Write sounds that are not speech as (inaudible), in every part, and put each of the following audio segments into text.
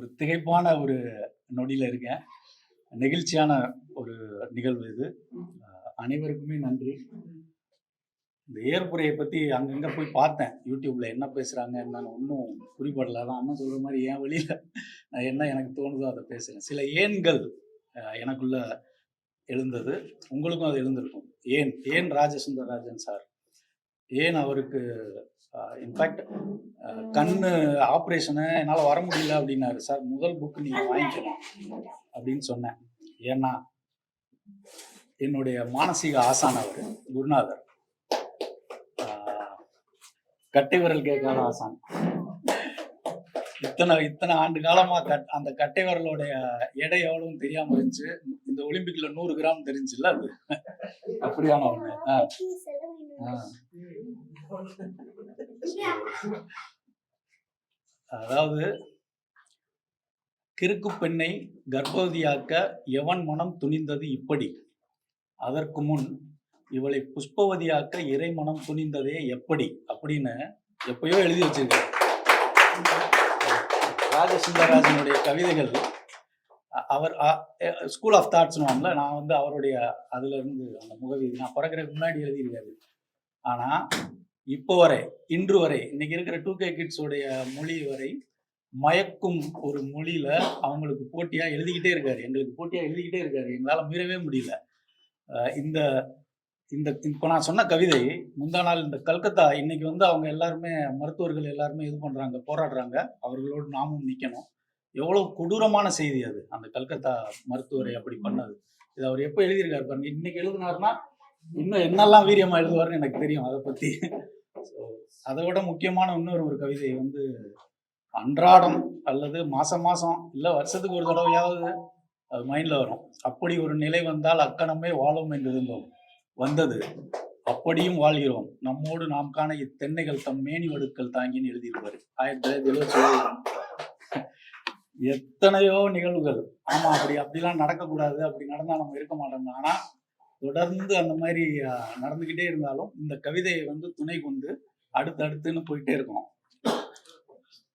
ஒரு திகைப்பான ஒரு நொடியில் இருக்கேன். நெகிழ்ச்சியான ஒரு நிகழ்வு இது. அனைவருக்குமே நன்றி. இந்த ஏற்புரையை பற்றி அங்கங்கே போய் பார்த்தேன். யூடியூப்ல என்ன பேசுகிறாங்க என்னன்னு ஒன்றும் குறிப்பிடல. அதான் அண்ணன் சொல்கிற மாதிரி என் வழியில் நான் என்ன எனக்கு தோணுதோ அதை பேசுகிறேன் சில ஏன்கள் எனக்குள்ள எழுந்தது. உங்களுக்கும் அது எழுந்திருக்கும். ஏன் ஏன் ராஜசுந்தர் ராஜன் சார்? ஏன் அவருக்கு Uh, இன்ஃபேக்ட் uh, கண்ணு ஆப்ரேஷனு என்னால் வர முடியல அப்படின்னாரு. சார் முதல் புக்கு நீங்கள் வாங்கிக்கணும் அப்படின்னு சொன்னேன். ஏன்னா என்னுடைய மானசீக ஆசான் அவர் குருநாதர். Uh, கட்டை விரல் கேட்காத ஆசான். இத்தனை இத்தனை ஆண்டு காலமா கட் அந்த கட்டை வரலோடைய எடை எவ்வளவு தெரியாம இருந்துச்சு. இந்த ஒலிம்பிக்ல நூறு கிராம் தெரிஞ்சுல்ல அது? அப்படியான ஒண்ணு. அதாவது கிறுக்கு பெண்ணை கர்ப்பவதியாக்க எவன் மனம் துணிந்தது இப்படி? அதற்கு முன் இவளை புஷ்பவதியாக்க இறை மனம் துணிந்ததே எப்படி? அப்படின்னு எப்பயோ எழுதி வச்சிருக்க ராஜசுந்தரராஜனுடைய கவிதைகள். அவர் ஸ்கூல் ஆஃப் தாட்ஸ்னுவாங்கல்ல நான் வந்து அவருடைய அதுல இருந்து அந்த முகவீதி நான் பிறக்கிறதுக்கு முன்னாடி எழுதியிருக்காரு. ஆனா இப்போ வரை இன்று வரை இன்னைக்கு இருக்கிற டூ கே கிட்ஸோடைய மொழி வரை மயக்கும் ஒரு மொழியில அவங்களுக்கு போட்டியா எழுதிக்கிட்டே இருக்காரு. எங்களுக்கு போட்டியா எழுதிக்கிட்டே இருக்காரு. எங்களால் மீறவே முடியல. இந்த இந்த இப்போ நான் சொன்ன கவிதை முந்தா நாள் இந்த கல்கத்தா இன்னைக்கு வந்து அவங்க எல்லாருமே மருத்துவர்கள் எல்லாருமே இது பண்றாங்க போராடுறாங்க. அவர்களோடு நாமும் நிற்கணும் எவ்வளவு கொடூரமான செய்தி அது அந்த கல்கத்தா மருத்துவரை அப்படி பண்ணது. இது அவர் எப்போ எழுதியிருக்காரு பாருங்க இன்னைக்கு எழுதினாருன்னா இன்னும் என்னெல்லாம் வீரியமா எழுதுவாருன்னு எனக்கு தெரியும் அதை பத்தி. ஸோ அதை விட முக்கியமான இன்னொரு ஒரு கவிதை வந்து அன்றாடம் அல்லது மாசம் மாசம் இல்லை வருஷத்துக்கு ஒரு தடவையாவது அது மைண்ட்ல வரும். அப்படி ஒரு நிலை வந்தால் அக்கணமே வாழும் என்று இருந்தோம் வந்தது. அப்படியும் வாழ்கிறோம். நம்மோடு நாம் காண இத்தென்னைகள் தம் மேனி வடுக்கள் தாங்கின்னு எழுதியிருப்பாரு. ஆயிரத்தி தொள்ளாயிரத்தி எழுபத்தி எத்தனையோ நிகழ்வுகள். ஆமா அப்படி அப்படிலாம் நடக்கக்கூடாது. அப்படி நடந்தா நம்ம இருக்க மாட்டோம். ஆனா தொடர்ந்து அந்த மாதிரி நடந்துகிட்டே இருந்தாலும் இந்த கவிதையை வந்து துணை கொண்டு அடுத்தடுத்துன்னு போயிட்டே இருக்கோம்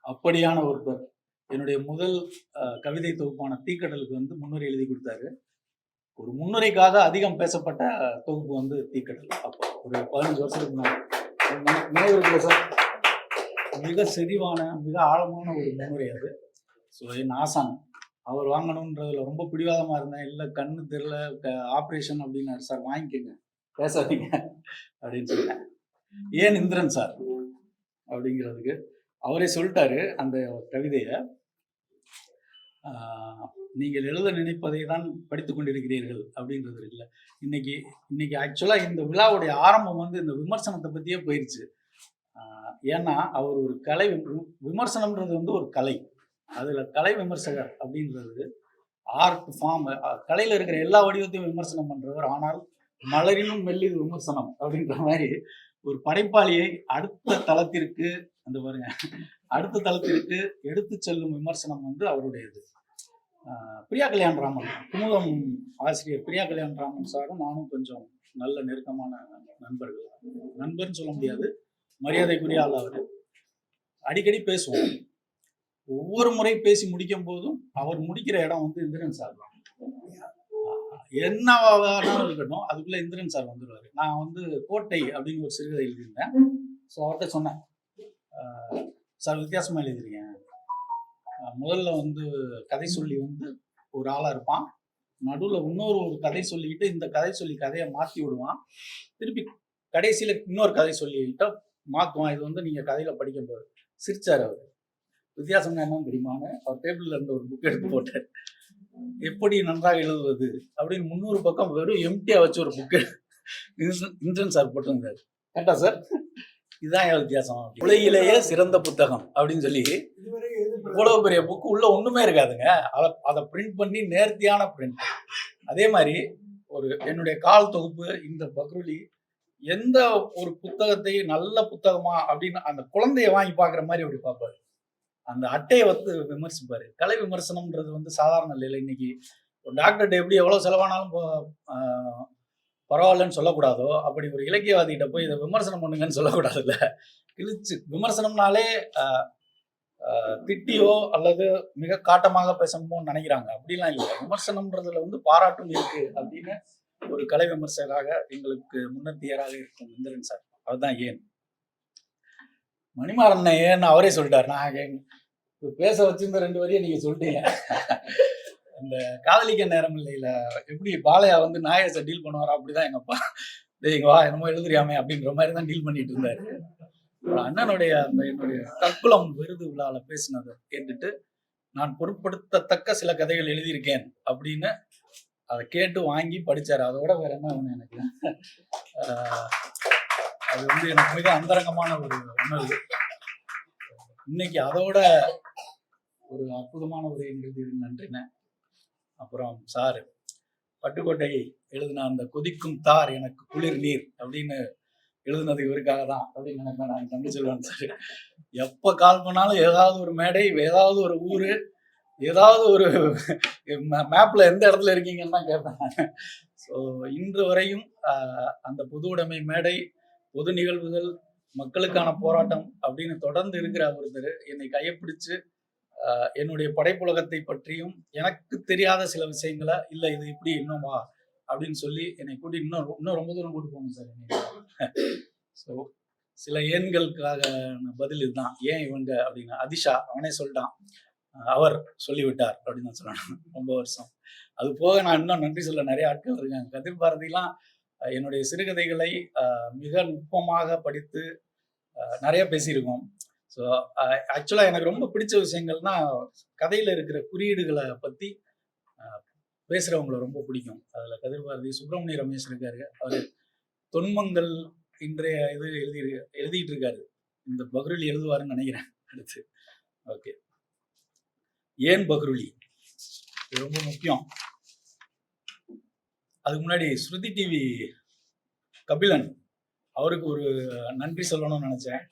அப்படியான ஒருத்தர். என்னுடைய முதல் அஹ், கவிதை தொகுப்பான தீக்கடலுக்கு வந்து முன்னுரை எழுதி கொடுத்தாரு. ஒரு முன்னுரைக்காக அதிகம் பேசப்பட்ட தொகுப்பு வந்து தீக்கடல். அப்போ ஒரு பதினஞ்சு வருஷத்துக்கு முன்னாடி. சார்? மிக செறிவான மிக ஆழமான ஒரு முன்னுரை அது. ஸோ என் ஆசான் அவர் வாங்கணுன்றதுல ரொம்ப பிடிவாதமா இருந்தேன். இல்லை கண்ணு தெரில ஆப்ரேஷன் அப்படின்னாரு. சார் வாங்கிக்கோங்க. பேசாதீங்க. அப்படின்னு சொன்னேன் ஏன் இந்திரன் சார்? அப்படிங்கிறதுக்கு. அவரே சொல்லிட்டாரு அந்த கவிதையை. நீங்கள் எழுத நினைப்பதை தான் படித்து கொண்டிருக்கிறீர்கள் அப்படின்றது இல்லை. இன்னைக்கு இன்னைக்கு ஆக்சுவலாக இந்த விழாவுடைய ஆரம்பம் வந்து இந்த விமர்சனத்தை பற்றியே போயிடுச்சு ஏன்னா அவர் ஒரு கலை விமர்சனம்ன்றது வந்து ஒரு கலை. அதில் கலை விமர்சகர் அப்படின்றது ஆர்ட் ஃபார்ம் கலையில் இருக்கிற எல்லா வடிவத்தையும் விமர்சனம் பண்ணுறவர் ஆனால் மலரினும் மெல்லிது விமர்சனம் அப்படின்ற மாதிரி ஒரு படைப்பாளியை அடுத்த தளத்திற்கு அந்த பாருங்க. அடுத்த தளத்திற்கு எடுத்து செல்லும் விமர்சனம் வந்து அவருடையது. பிரியா கல்யாண் ராமன் குமுதம் ஆசிரியர் பிரியா கல்யாண் ராமன் சாரும் நானும் கொஞ்சம் நல்ல நெருக்கமான நண்பர்கள். நண்பர்னு சொல்ல முடியாது. மரியாதைக்குரிய ஆள் அவர். அடிக்கடி பேசுவோம். ஒவ்வொரு முறை பேசி முடிக்கும் போதும் அவர் முடிக்கிற இடம் வந்து இந்திரன் சார் தான். என்ன இருக்கட்டும் அதுக்குள்ள இந்திரன் சார் வந்துடுவாரு நான் வந்து கோட்டை அப்படின்னு ஒரு சிறுகதை எழுதியிருந்தேன் ஸோ அவர்கிட்ட சொன்னேன் சார் வித்தியாசமாக எழுதுறீங்க முதல்ல வந்து கதை சொல்லி வந்து ஒரு ஆளாக இருப்பான். நடுவில் இன்னொரு ஒரு கதை சொல்லிக்கிட்டு இந்த கதை சொல்லி கதையை மாற்றி விடுவான். திருப்பி கடைசியில் இன்னொரு கதை சொல்லிக்கிட்ட மாற்றுவான் இது வந்து நீங்கள் கதையில் படிக்கும் போது சிரிச்சார் அவர். வித்தியாசம் என்னன்னு தெரியுமான்னு அவர் டேபிளில் இருந்த ஒரு புக் எடுத்து போட்டார். எப்படி நன்றாக எழுதுவது? அப்படின்னு முந்நூறு பக்கம் வெறும் எம்டியாக வச்சு ஒரு புக்கு இன்சன் சார் போட்டிருந்தார். கரெக்டா சார்? இதுதான் என் வித்தியாசம். உலகிலேயே சிறந்த புத்தகம் அப்படின்னு சொல்லி இவ்வளவு பெரிய புக்கு உள்ள ஒண்ணுமே இருக்காதுங்க. அதை அதை பிரிண்ட் பண்ணி நேர்த்தியான பிரிண்ட் அதே மாதிரி ஒரு என்னுடைய கால் தொகுப்பு இந்த பக்ருலி எந்த ஒரு புத்தகத்தை நல்ல புத்தகமா அப்படின்னு அந்த குழந்தைய வாங்கி பார்க்குற மாதிரி அப்படி பார்ப்பாரு. அந்த அட்டையை வந்து விமர்சிப்பாரு. கலை விமர்சனம்ன்றது வந்து சாதாரண இல்லை இன்னைக்கு ஒரு டாக்டர்கிட்ட எப்படி எவ்வளோ செலவானாலும் பரவாயில்லன்னு சொல்லக்கூடாதோ அப்படி ஒரு இலக்கியவாதிகிட்ட போய் இதை விமர்சனம் பண்ணுங்கன்னு சொல்லக்கூடாதுல்ல. கிழிச்சு விமர்சனம்னாலே ஆஹ் ஆஹ், திட்டியோ அல்லது மிக காட்டமாக பேசணுமோன்னு நினைக்கிறாங்க. அப்படிலாம் இல்லை. விமர்சனம்ன்றதுல வந்து பாராட்டும் இருக்கு அப்படின்னு ஒரு கலை விமர்சகராக எங்களுக்கு முன்னத்தியராக இருக்கும் இந்திரன் சார். அதுதான் ஏன்? மணிமாறன் ஏன்னு அவரே சொல்லிட்டார். நான் பேச வச்சிருந்த ரெண்டு வரையும் நீங்க சொல்லிட்டீங்க. இந்த காதலிக்க நேரம் இல்லையில. எப்படி பாலையா வந்து நாயச டீல் பண்ணுவாரா? அப்படிதான் எங்க அப்பா. டேய் வா என்னமோ எழுதுறியாமே அப்படின்ற மாதிரி தான் டீல் பண்ணிட்டு இருந்தாரு அண்ணனுடைய அந்த என்னுடைய கற்குலம் விருது விழால பேசினதை கேட்டுட்டு நான் பொருட்படுத்தத்தக்க சில கதைகள் எழுதியிருக்கேன் அப்படின்னு அதை கேட்டு வாங்கி படிச்சாரு. அதோட வேற என்ன ஒன்று எனக்கு? அது வந்து எனக்கு மிக அந்தரங்கமான ஒரு உணர்வு. இன்னைக்கு அதோட ஒரு அற்புதமான ஒரு எழுதி அப்புறம் சார் பட்டுக்கோட்டை எழுதின அந்த கொதிக்கும் தார் எனக்கு குளிர் நீர் அப்படின்னு எழுதுனது இவருக்காக தான் அப்படின்னு நினைப்பேன் நான். தம்பி சொல்லுவேன் சார் எப்போ கால் பண்ணாலும் ஏதாவது ஒரு மேடை ஏதாவது ஒரு ஊர் ஏதாவது ஒரு மேப்பில் எந்த இடத்துல இருக்கீங்கன்னு தான் கேட்பேன் ஸோ இன்று வரையும் அந்த பொது உடைமை மேடை பொது நிகழ்வுகள் மக்களுக்கான போராட்டம் அப்படின்னு தொடர்ந்து இருக்கிற ஒருத்தர் என்னை கையப்பிடிச்சு என்னுடைய படைப்புலகத்தை பற்றியும் எனக்கு தெரியாத சில விஷயங்களை இல்லை இது இப்படி இன்னும் வா அப்படின்னு சொல்லி என்னை கூட்டி இன்னும் இன்னும் ரொம்ப தூரம் கூட்டு போகணும் சார் என்னை. ஸோ சில ஏன்களுக்காக பதில் இதுதான். ஏன் இவங்க அப்படின்னு அதிஷா அவனே சொல்லிட்டான். அவர் சொல்லிவிட்டார் அப்படின்னு நான் சொல்லணும் ரொம்ப வருஷம். அது போக நான் இன்னும் நன்றி சொல்ல நிறைய ஆட்கள் இருக்காங்க. கதிர் பாரதிலாம் என்னுடைய சிறுகதைகளை மிக நுட்பமாக படித்து நிறைய பேசியிருக்கோம். ஸோ ஆக்சுவலாக எனக்கு ரொம்ப பிடிச்ச விஷயங்கள்னா கதையில் இருக்கிற குறியீடுகளை பற்றி பேசுகிறவங்கள ரொம்ப பிடிக்கும். அதில் கதிர்பாரதி சுப்பிரமணிய ரமேஷ் இருக்காரு. அவர் தொன்மங்கள் இன்றைய இது எழுதி எழுதிட்டு இருக்காரு இந்த பக்ருலி எழுதுவாருன்னு நினைக்கிறேன். அடுத்து. ஓகே. ஏன் பக்ருலி இது ரொம்ப முக்கியம். அதுக்கு முன்னாடி ஸ்ருதி டிவி கபிலன் அவருக்கு ஒரு நன்றி சொல்லணும்னு நினச்சேன்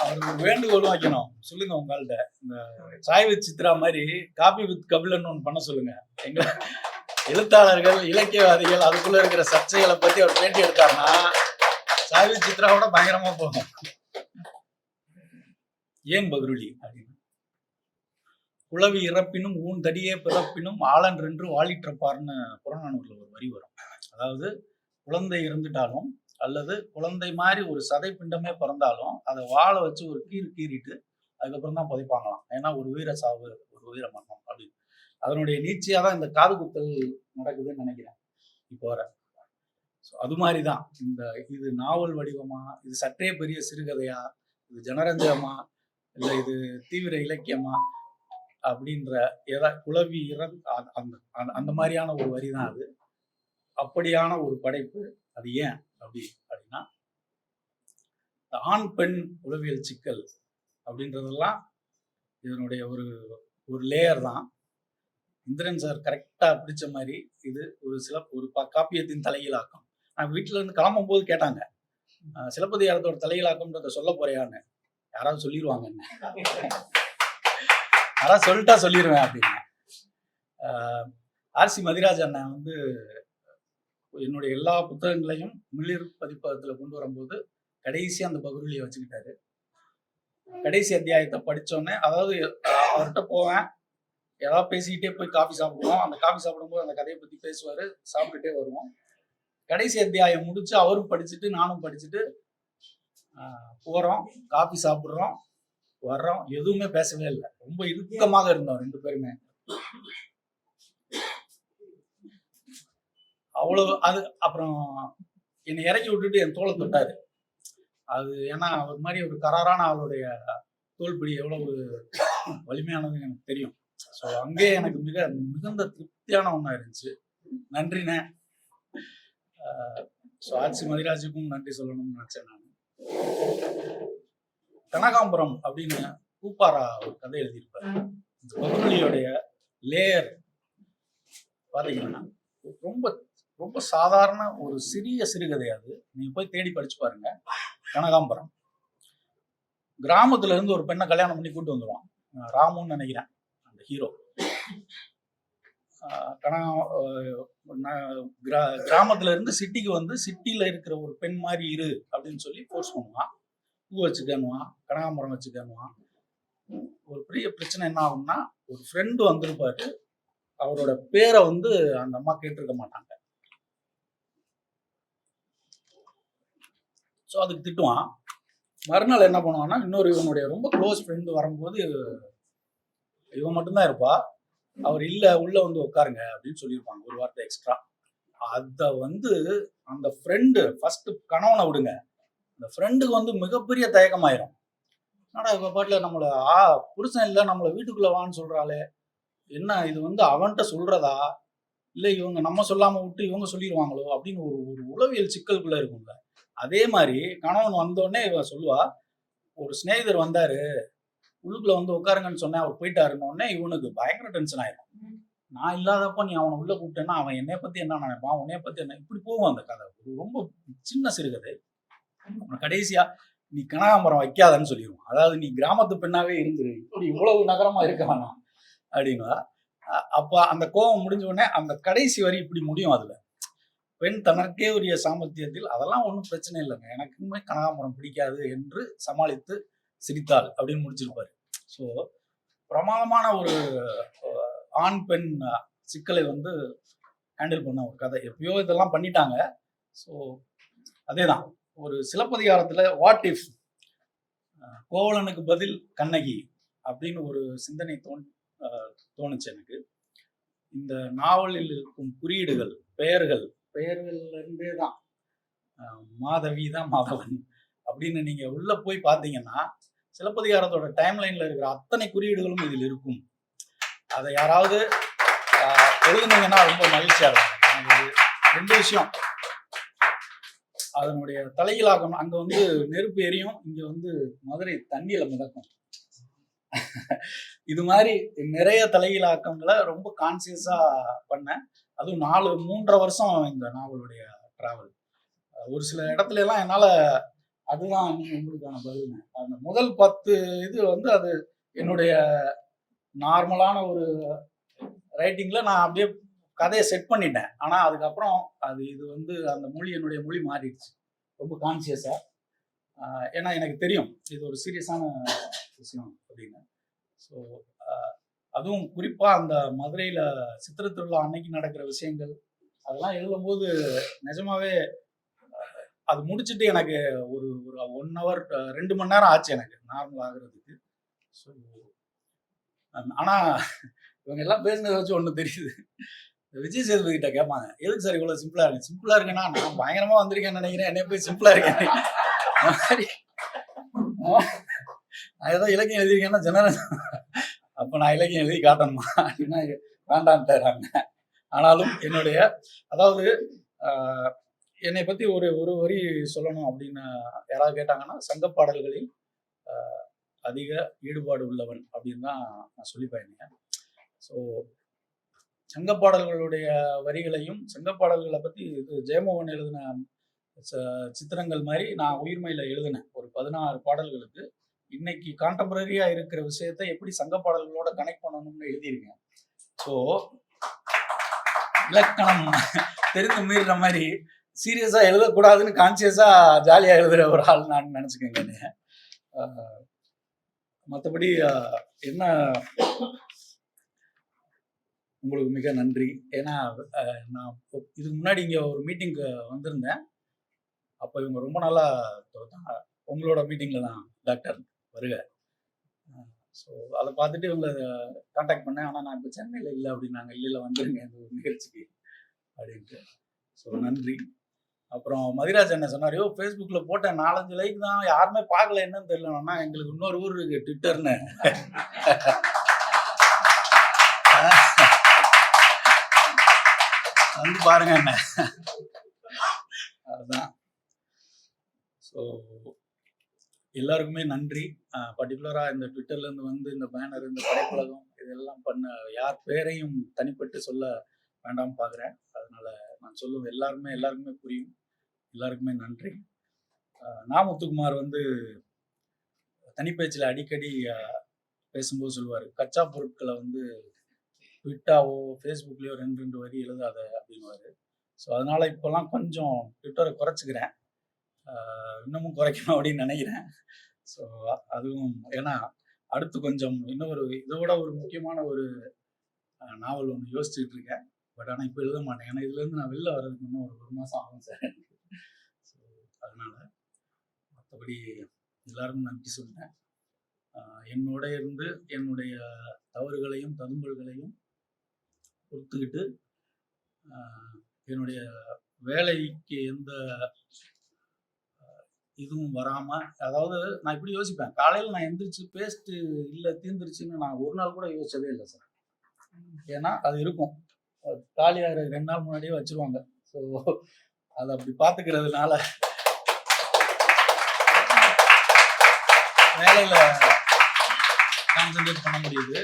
அவருக்கு ஒரு வேண்டுகோளும் வைக்கணும். சொல்லுங்க உங்கள்ட்ட. இந்த சாய் வித் சித்ரா மாதிரி காபி வித் கபிலன் ஒன்று பண்ண சொல்லுங்க. எங்க எழுத்தாளர்கள் இலக்கியவாதிகள் அதுக்குள்ள இருக்கிற சர்ச்சைகளை பத்தி அவர் பேட்டி எடுத்தாருன்னா சாய் வித் சித்ராவோட பயங்கரமா போகும். ஏன் பகருளி அப்படின்னு. குளவி இறப்பினும் ஊன் தடியே பிறப்பினும் ஆளன் ரென்று வாழிற்றப்பார்னு புறநானூர்ல ஒரு வரி வரும். அதாவது குழந்தை இறந்துட்டாலும் அல்லது குழந்தை மாதிரி ஒரு சதை பிண்டமே பிறந்தாலும் அதை வாழை வச்சு ஒரு கீறு கீறிட்டு அதுக்கப்புறம் தான் புதைப்பாங்களாம். ஏன்னா ஒரு வீர சாவு ஒரு வீர மரணம் அப்படின்னு. அதனுடைய நீச்சையாக தான் இந்த காது குத்தல் நடக்குதுன்னு நினைக்கிறேன். இப்போ வர. ஸோ அது மாதிரி தான் இந்த இது நாவல் வடிவமா இது சற்றே பெரிய சிறுகதையா இது ஜனரஞ்சகமா இல்லை இது தீவிர இலக்கியமா அப்படின்ற எதா குழவி இறந் அந்த அந்த- அந்த மாதிரியான ஒரு வரி தான் அது. அப்படியான ஒரு படைப்பு அது ஏன் அப்படி அப்படின்னா இந்த ஆண் பெண் உளவியல் சிக்கல் அப்படின்றதெல்லாம் இதனுடைய ஒரு ஒரு லேயர் தான். இந்திரன் சார் கரெக்டாக பிடிச்ச மாதிரி இது ஒரு சில ஒரு காப்பியத்தின் தலையிலாக்கம் நான் வீட்டிலேருந்து கிளம்பும் போது கேட்டாங்க சிலப்பதிகாரத்தோட தலையிலாக்கம்ன்றத சொல்ல போறியான்னு. யாராவது சொல்லிடுவாங்க என்ன? யாராவது சொல்லிட்டா சொல்லிடுவேன் அப்படின்னு. ஆர்சி மதிராஜ் அண்ணன் வந்து என்னுடைய எல்லா புத்தகங்களையும் மிளிர் பதிப்பகத்தில் கொண்டு வரும்போது கடைசி அந்த பகுதியை வச்சுக்கிட்டாரு. கடைசி அத்தியாயத்தை படித்தோன்னே அதாவது அவர்கிட்ட போவேன். ஏதாவது பேசிக்கிட்டே போய் காஃபி சாப்பிடுவோம். அந்த காஃபி சாப்பிடும்போது அந்த கதையை பற்றி பேசுவார் சாப்பிட்டுட்டே வருவோம். கடைசி அத்தியாயம் முடிச்சு அவரும் படிச்சுட்டு நானும் படிச்சுட்டு போகிறோம் காஃபி சாப்பிட்றோம் வர்றோம். எதுவுமே பேசவே இல்லை. ரொம்ப இறுக்கமாக இருந்தோம் ரெண்டு பேருமே. அவ்வளவு அது அப்புறம் என்னை இறக்கி விட்டுட்டு என் தோலை தொட்டாரு. அது ஏன்னா அவர் மாதிரி ஒரு கராரான ஆளுடைய தோல்பிடி எவ்வளவு வலிமையானதுன்னு எனக்கு தெரியும். ஸோ அங்கே எனக்கு மிக மிகுந்த திருப்தியான ஒன்றா இருந்துச்சு நன்றிண்ணே ஸோ ஆட்சி மதிராஜுக்கும் நன்றி சொல்லணும்னு நினச்சேன் நான். கனகாம்பரம் அப்படின்னு பூப்பாரா ஒரு கதை எழுதியிருப்பார். இந்த பகுதியோடைய லேயர் பார்த்தீங்கன்னா ரொம்ப ரொம்ப சாதாரண ஒரு சிறிய சிறுகதை அது. நீங்க போய் தேடி படிச்சு பாருங்க. கனகாம்பரம். கிராமத்துல இருந்து ஒரு பெண்ணை கல்யாணம் பண்ணி கூட்டு வந்துடுவான் ராமுன்னு நினைக்கிறேன். அந்த ஹீரோ கிரா- கிராமத்துல இருந்து சிட்டிக்கு வந்து சிட்டில இருக்கிற ஒரு பெண் மாதிரி இரு அப்படின்னு சொல்லி ஃபோர்ஸ் பண்ணுவான். பூ வச்சுக்கணுவான் கனகாம்பரம் வச்சுக்கணுவான். ஒரு பெரிய பிரச்சனை என்ன ஆகும்னா ஒரு ஃப்ரெண்டு வந்திருப்பாரு. அவரோட பேரை வந்து அந்த அம்மா கேட்டிருக்க மாட்டாங்க. ஸோ அதுக்கு திட்டுவான். மறுநாள் என்ன பண்ணுவான்னா இன்னொரு இவனுடைய ரொம்ப க்ளோஸ் ஃப்ரெண்டு வரும்போது இவன் மட்டும்தான் இருப்பா. அவர் இல்லை உள்ளே வந்து உட்காருங்க அப்படின்னு சொல்லியிருப்பாங்க ஒரு வார்த்தை எக்ஸ்ட்ரா அதை வந்து அந்த ஃப்ரெண்டு ஃபர்ஸ்ட் கணவனை விடுங்க. அந்த ஃப்ரெண்டுக்கு வந்து மிகப்பெரிய தயக்கமாயிரும். ஆனால் இவ பாட்டில் நம்மளை ஆ புருஷன் இல்லை நம்மளை வீட்டுக்குள்ளே வான்னு சொல்கிறாளே என்ன இது வந்து அவன்கிட்ட சொல்கிறதா இல்லை இவங்க நம்ம சொல்லாமல் விட்டு இவங்க சொல்லிடுவாங்களோ அப்படின்னு ஒரு ஒரு உளவியல் சிக்கலுக்குள்ளே இருக்கும்ல. அதே மாதிரி கணவன் வந்தோடனே இவ சொல்லுவா ஒரு சிநேகிதர் வந்தாரு உள்ளுக்குள்ள வந்து உட்காருங்கன்னு சொன்னேன் அவர் போயிட்டாருன்னு உடனே இவனுக்கு பயங்கர டென்ஷன் ஆயிரும். நான் இல்லாதப்ப நீ அவனை உள்ள கூப்பிட்டேன்னா அவன் என்னைய பத்தி என்ன நினைப்பான் உன்னைய பத்தி என்ன இப்படி போகும் அந்த கதை. ரொம்ப சின்ன சிறுகதை. கடைசியா நீ கனகாம்பரம் வைக்காதன்னு சொல்லிடுவான் அதாவது நீ கிராமத்து பெண்ணாவே இருந்துரு. இப்படி இவ்வளவு நகரமா இருக்க வேணாம். அப்படின்னா அப்ப அந்த கோபம் முடிஞ்ச உடனே அந்த கடைசி வரி இப்படி முடியும் அதுல. பெண் தனக்கே உரிய சாமர்த்தியத்தில் அதெல்லாம் ஒன்றும் பிரச்சனை இல்லைங்க. எனக்குமே கனகாம்பரம் பிடிக்காது என்று சமாளித்து சிரித்தாள் அப்படின்னு முடிச்சிருப்பாரு. ஸோ பிரமாதமான ஒரு ஆண் பெண் சிக்கலை வந்து ஹேண்டில் பண்ண ஒரு கதை. எப்பயோ இதெல்லாம் பண்ணிட்டாங்க. ஸோ அதேதான். ஒரு சிலப்பதிகாரத்தில் வாட் இஃப் கோவலனுக்கு பதில் கண்ணகி? அப்படின்னு ஒரு சிந்தனை தோன் தோணுச்சு எனக்கு. இந்த நாவலில் இருக்கும் குறியீடுகள் பெயர்கள் பெயர்கள்லேருந்தே தான். மாதவி தான் மாதவன் அப்படின்னு நீங்க உள்ள போய் பார்த்தீங்கன்னா சிலப்பதிகாரத்தோட டைம் லைன்ல இருக்கிற அத்தனை குறியீடுகளும் இதில் இருக்கும். அதை யாராவது எழுதுனீங்கன்னா ரொம்ப மகிழ்ச்சியா இருக்கும். ரெண்டு விஷயம். அதனுடைய தலைகீழாக்கம் அங்க வந்து நெருப்பு எரியும் இங்க வந்து மதுரை தண்ணியில மிதக்கும். இது மாதிரி நிறைய தலைகீழாக்கங்களை ரொம்ப கான்சியஸா பண்ணேன். அதுவும் நாலு மூன்றரை வருஷம் இந்த நாவலுடைய டிராவல் ஒரு சில இடத்துல எல்லாம் என்னால அதுதான் உங்களுக்கான பதில். அந்த முதல் பத்து இது வந்து அது என்னுடைய நார்மலான ஒரு ரைட்டிங்ல நான் அப்படியே கதையை செட் பண்ணிட்டேன். ஆனா அதுக்கப்புறம் அது இது வந்து அந்த மொழி என்னுடைய மொழி மாறிடுச்சு. ரொம்ப கான்சியஸா ஏன்னா எனக்கு தெரியும். இது ஒரு சீரியஸான விஷயம் அப்படின்னு. ஸோ அதுவும் குறிப்பாக அந்த மதுரையில் சித்திரை திருவிழா அன்னைக்கு நடக்கிற விஷயங்கள் அதெல்லாம் எழுதும்போது நிஜமாவே அது முடிச்சுட்டு எனக்கு ஒரு ஒரு ஒன் ஹவர் ரெண்டு மணி நேரம் ஆச்சு எனக்கு நார்மல் ஆகுறதுக்கு. ஸோ ஆனால் இவங்க எல்லாம் பேசுனதை வச்சு ஒன்று தெரியுது. விஜய் சேதுபதி கிட்ட கேட்பாங்க எதுக்கு சார் இவ்வளோ சிம்பிளாக இருக்கு? சிம்பிளாக இருக்குன்னா நான் பயங்கரமாக வந்திருக்கேன்னு நினைக்கிறேன். என்னைய போய் சிம்பிளாக இருக்கேன் நான் ஏதோ இலக்கியம் எழுதியிருக்கேன்னா ஜெனரல் இப்போ நான் இலக்கியம் எழுதி காட்டணுமா? அப்படின்னா வேண்டான்ட்டாங்க ஆனாலும் என்னுடைய அதாவது என்னை பற்றி ஒரு ஒரு வரி சொல்லணும் அப்படின்னு யாராவது கேட்டாங்கன்னா சங்க பாடல்களில் அதிக ஈடுபாடு உள்ளவன் அப்படின்னு தான் நான் சொல்லிப்பேன். ஸோ சங்க பாடல்களுடைய வரிகளையும் சங்க பாடல்களை பற்றி இது ஜெயமோகன் எழுதின ச- சித்திரங்கள் மாதிரி நான் உயிர்மையில் எழுதினேன். ஒரு பதினாறு பாடல்களுக்கு இன்னைக்கு கான்டெம்பரரியா இருக்கிற விஷயத்தை எப்படி சங்க பாடல்களோட கனெக்ட் பண்ணணும்னு எழுதியிருக்கேன் ஸோ இலக்கணம் தெரிந்து மீறுற மாதிரி சீரியஸா எழுதக்கூடாதுன்னு கான்சியஸா ஜாலியா எழுதுற ஒரு ஆள் நான் நினைச்சுக்கேங்க மற்றபடி என்ன உங்களுக்கு மிக நன்றி. ஏன்னா நான் இதுக்கு முன்னாடி இங்க ஒரு மீட்டிங்க்கு வந்திருந்தேன். அப்போ இவங்க ரொம்ப நல்லா உங்களோட மீட்டிங்ல தான் டாக்டர் வருக. ஸோ அதை பார்த்துட்டு இவங்களை காண்டாக்ட் பண்ணேன். ஆனால் நான் இப்போ சென்னையில் இல்லை அப்படின்னாங்க. இல்லை இல்லை வந்துருங்க. இந்த ஒரு நிகழ்ச்சிக்கு அப்படின்ட்டு. ஸோ நன்றி. அப்புறம் மதிராஜ் என்ன சொன்னார் யோ ஃபேஸ்புக்கில் போட்டேன். நாலஞ்சு லைக் தான். யாருமே பார்க்கல. என்னன்னு தெரியலன்னா எங்களுக்கு இன்னொரு ஊர் இருக்கு ட்விட்டர்னு வந்து பாருங்க என்ன அதுதான் ஸோ எல்லாருக்குமே நன்றி. பர்டிகுலராக இந்த ட்விட்டர்ல இருந்து வந்து இந்த பேனர் இந்த படைப்புலகம் இதெல்லாம் பண்ண யார் பேரையும் தனிப்பட்டு சொல்ல வேண்டாம் பார்க்குறேன் அதனால நான் சொல்லுவேன் எல்லாருமே எல்லாருக்குமே புரியும். எல்லாருக்குமே நன்றி. நான் முத்துக்குமார் வந்து தனிப்பேச்சில் அடிக்கடி பேசும்போது சொல்லுவார் கச்சா பொருட்களை வந்து ட்விட்டாவோ ஃபேஸ்புக்லேயோ ரெண்டு ரெண்டு வரி எழுதாத அப்படின்வாரு ஸோ அதனால இப்போல்லாம் கொஞ்சம் ட்விட்டரை குறைச்சிக்கிறேன். இன்னமும் குறைக்கணும் அப்படின்னு நினைக்கிறேன். ஸோ அதுவும் ஏன்னா அடுத்து கொஞ்சம் இன்னொரு இதோட ஒரு முக்கியமான ஒரு நாவல் ஒன்று யோசிச்சுட்டு இருக்கேன். பட் ஆனால் இப்போ எழுத மாட்டேன். ஏன்னா இதுலேருந்து நான் வெளில வர்றதுக்கு இன்னும் ஒரு ஒரு மாதம் ஆகும் சார். ஸோ அதனால் மற்றபடி எல்லாருக்கும் நன்றி சொல்கிறேன் என்னோட இருந்து என்னுடைய தவறுகளையும் ததும்பல்களையும் பொறுத்துக்கிட்டு என்னுடைய வேலைக்கு எந்த இதுவும் வராம அதாவது நான் இப்படி யோசிப்பேன். காலையில் நான் எந்திரிச்சு பேஸ்ட் இல்லை தீர்ந்துருச்சுன்னு நான் ஒரு நாள் கூட யோசிச்சதே இல்லை சார் ஏன்னா அது இருக்கும். அது காலியாக ரெண்டு நாள் முன்னாடியே வச்சிருவாங்க. ஸோ அதை அப்படி பார்த்துக்கிறதுனால வேலையில கான்சென்ட்ரேட் பண்ண முடியுது.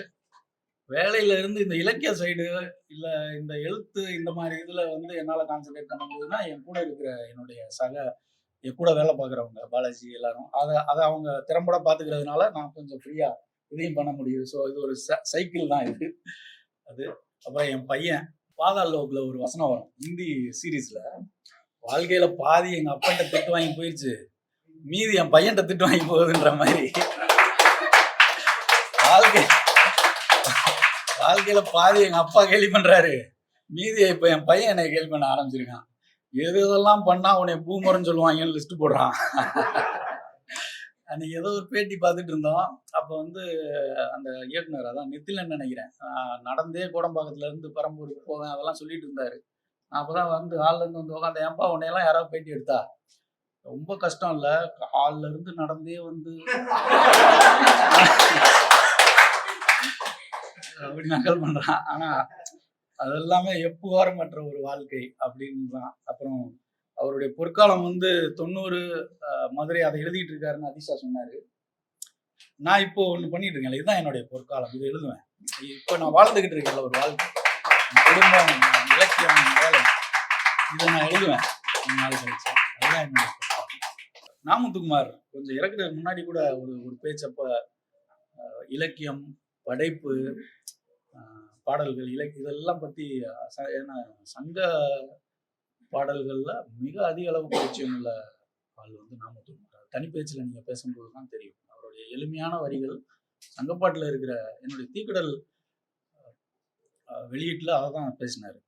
வேலையில இருந்து இந்த இலக்கிய சைடு இல்ல இந்த எழுத்து இந்த மாதிரி இதுல வந்து என்னால கான்சென்ட்ரேட் பண்ண முடியுதுன்னா என் கூட இருக்கிற என்னுடைய சக என் கூட வேலை பார்க்குறவங்க பாலாஜி எல்லாரும். அதை அதை அவங்க திறம்பட பார்த்துக்கிறதுனால நான் கொஞ்சம் ஃப்ரீயாக இதையும் பண்ண முடியுது. ஸோ இது ஒரு சைக்கிள் தான் இது. அது அப்புறம் என் பையன் பாதாள் லோக்கில் ஒரு வசனம் வரும். ஹிந்தி சீரீஸில் வாழ்க்கையில் பாதி எங்கள் அப்பன்ட்ட திட்டு வாங்கி போயிடுச்சு மீதி என் பையன்கிட்ட திட்டு வாங்கி போகுதுன்ற மாதிரி. வாழ்க்கை வாழ்க்கையில் பாதி எங்கள் அப்பா கேள்வி பண்ணுறாரு மீதியை இப்போ என் பையன் என்னை கேள்வி பண்ண ஆரம்பிச்சிருக்கான். எது இதெல்லாம் பண்ணா உன்னை பூமரன்னு சொல்லுவாங்கன்னு லிஸ்ட் போடுறான். அன்னைக்கு ஏதோ ஒரு பேட்டி பார்த்துட்டு இருந்தோம். அப்போ வந்து அந்த இயக்குனர் அதான் நித்திலன் நினைக்கிறேன். நடந்தே கோடம்பாக்கத்துல இருந்து பெரம்பூருக்கு போவேன் அதெல்லாம் சொல்லிட்டு இருந்தாரு. நான் அப்பதான் வந்து ஹால்ல இருந்து வந்து உட்காந்து ஏன்பா உன்னையெல்லாம் யாராவது பேட்டி எடுத்தா? ரொம்ப கஷ்டம் இல்ல. ஹால்ல இருந்து நடந்தே வந்து (laughs) அப்படி நகல் பண்றான். ஆனா அதெல்லாமே எப்புகாரமற்ற ஒரு வாழ்க்கை அப்படின்னு தான் அப்புறம் அவருடைய பொற்காலம் வந்து தொண்ணூறு மதுரை அதை எழுதிட்டு இருக்காருன்னு அதிஷா சொன்னாரு. நான் இப்போ ஒன்று பண்ணிட்டு இருக்கேன். இதுதான் என்னுடைய பொற்காலம். இது எழுதுவேன். இப்போ நான் வாழ்ந்துகிட்டு இருக்கேன்ல ஒரு வாழ்க்கை. குடும்பம் இலக்கியம் வேலை. இதை நான் எழுதுவேன். நாள் கழிச்சு. அதுதான் என்னுடைய பொற்காலம். கொஞ்சம் இறக்குறதுக்கு முன்னாடி கூட ஒரு ஒரு பேச்சப்ப இலக்கியம் படைப்பு பாடல்கள் இலக்கிய இதெல்லாம் பத்தி ஏன்னா சங்க பாடல்கள்ல மிக அதிக அளவு பரிச்சயம் உள்ள ஆள் வந்து நாமத்துக்குமார் தனிப்பேச்சில் நீங்க பேசும்போது தான் தெரியும். அவருடைய எளிமையான வரிகள் சங்கப்பாட்டில் இருக்கிற என்னுடைய தீக்கடல் வெளியீட்டில் அவர் அதை தான் பேசினாரு.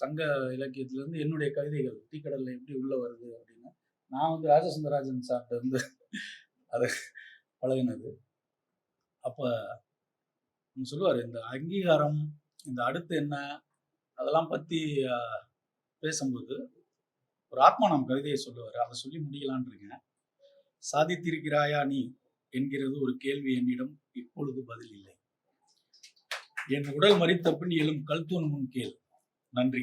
சங்க இலக்கியத்திலேருந்து என்னுடைய கவிதைகள் தீக்கடலில் எப்படி உள்ள வருது அப்படின்னு நான் வந்து ராஜசுந்தரராஜன் சார்கிட்ட இருந்து அதை பழகினது. அப்போ சொல்லுவார் இந்த அங்கீகாரம் இந்த அடுத்து என்ன அதெல்லாம் பற்றி பேசும்போது ஒரு ஆத்மானம் கவிதையை சொல்லுவார். அதை சொல்லி முடிக்கலான் இருக்கேன். சாதித்திருக்கிறாயா நீ? என்கிறது ஒரு கேள்வி என்னிடம் இப்பொழுது பதில் இல்லை. என் உடல் மறித்த பின் எழும் கல்தூன் முன் கேள். நன்றி.